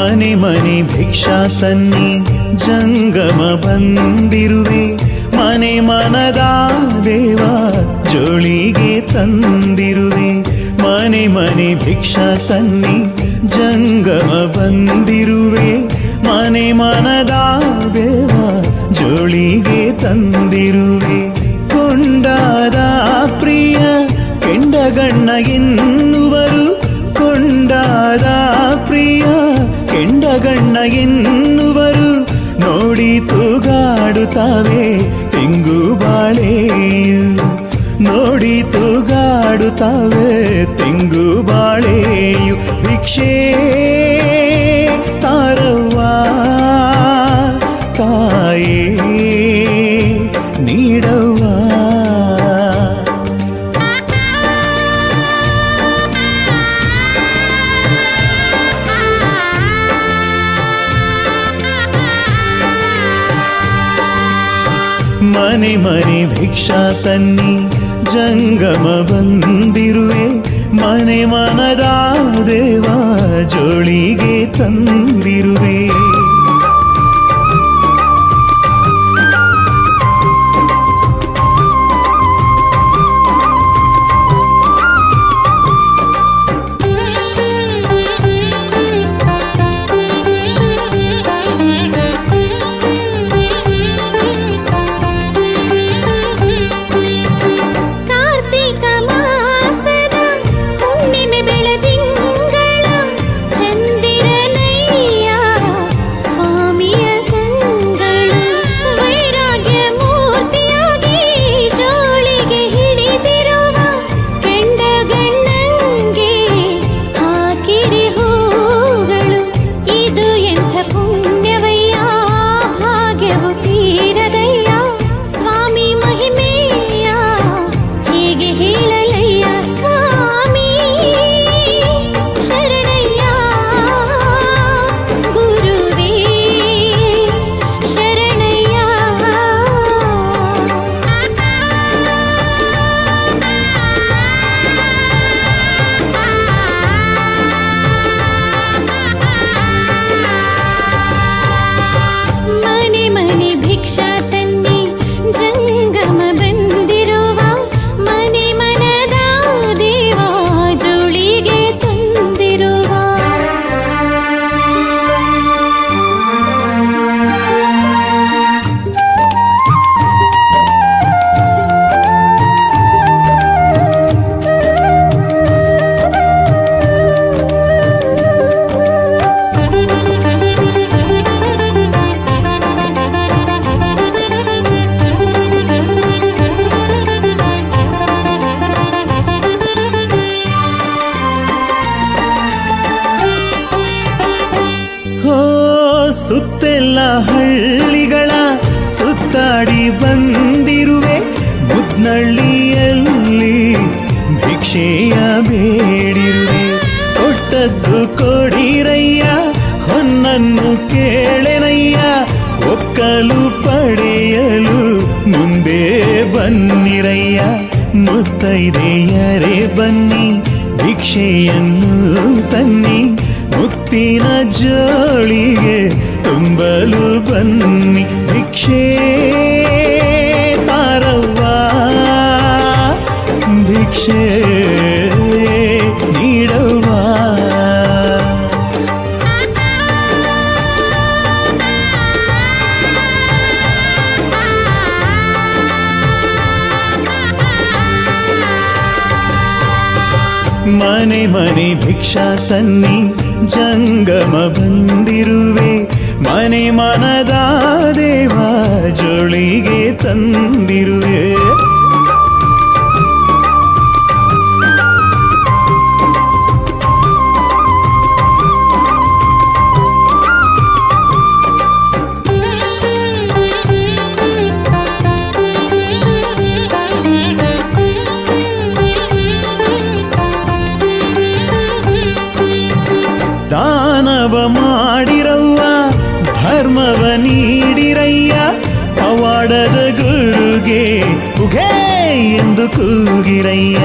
ಮನೆ ಮನೆ ಭಿಕ್ಷಾ ತನ್ನಿ, ಜಂಗಮ ಬಂದಿರುವೆ. ಮನೆ ಮನದ ದೇವ ಜೋಳಿಗೆ ತಂದಿರುವೆ. ಮನೆ ಮನೆ ಭಿಕ್ಷಾ ತನ್ನಿ, ಜಂಗಮ ಬಂದಿರುವೆ. ತೂಗಾಡುತ್ತಾವೆ ತೆಂಗು ಬಾಳೆ ನೋಡಿ ತೂಗಾಡುತ್ತವೆ. ತೆಂಗು ಬಾಳೆಯು ಭಿಕ್ಷೆ ಮನೆ ಮನೆ ಭಿಕ್ಷಾ ತನ್ನಿ ಜಂಗಮ ಬಂದಿರುವೆ. ಮನೆ ಮನದ ದೇವ ಜೋಳಿಗೆ ತಂದಿರುವೆ. ಸುತ್ತೆಲ್ಲ ಹಳ್ಳಿಗಳ ಸುತ್ತಾಡಿ ಬಂದಿರುವೆ. ಮುದ್ನಳ್ಳಿಯಲ್ಲಿ ಭಿಕ್ಷೆಯ ಬೇಡಿರುವೆ. ಕೊಟ್ಟದ್ದು ಕೊಡಿರಯ್ಯ, ಹೊನ್ನನ್ನು ಕೇಳೆನಯ್ಯ. ಒಕ್ಕಲು ಪಡೆಯಲು ಮುಂದೆ ಬನ್ನಿರಯ್ಯ. ಮುತ್ತೈದೆಯರೇ ಬನ್ನಿ, ಭಿಕ್ಷೆಯನ್ನು ತನ್ನಿ. ಮುತ್ತಿನ ಜೋಳಿಗೆ ತುಂಬಲು ಬನ್ನಿ ಭಿಕ್ಷೆ ತಾರವ್ವ ಭಿಕ್ಷೆ ನೀಡವ್ವ ಮನೆ ಮನೆ ಭಿಕ್ಷಾ ತನ್ನಿ ಜಂಗಮ ಬಂದಿರುವೆ ಮನೆ ಮನದ ದೇವ ಜೋಳಿಗೆ ತಂದಿರುವೆ ದಾನವ ಪವಾಡದ ಗುರುಗೆ ಉಘೇ ಎಂದು ಕೂಗಿರಯ್ಯ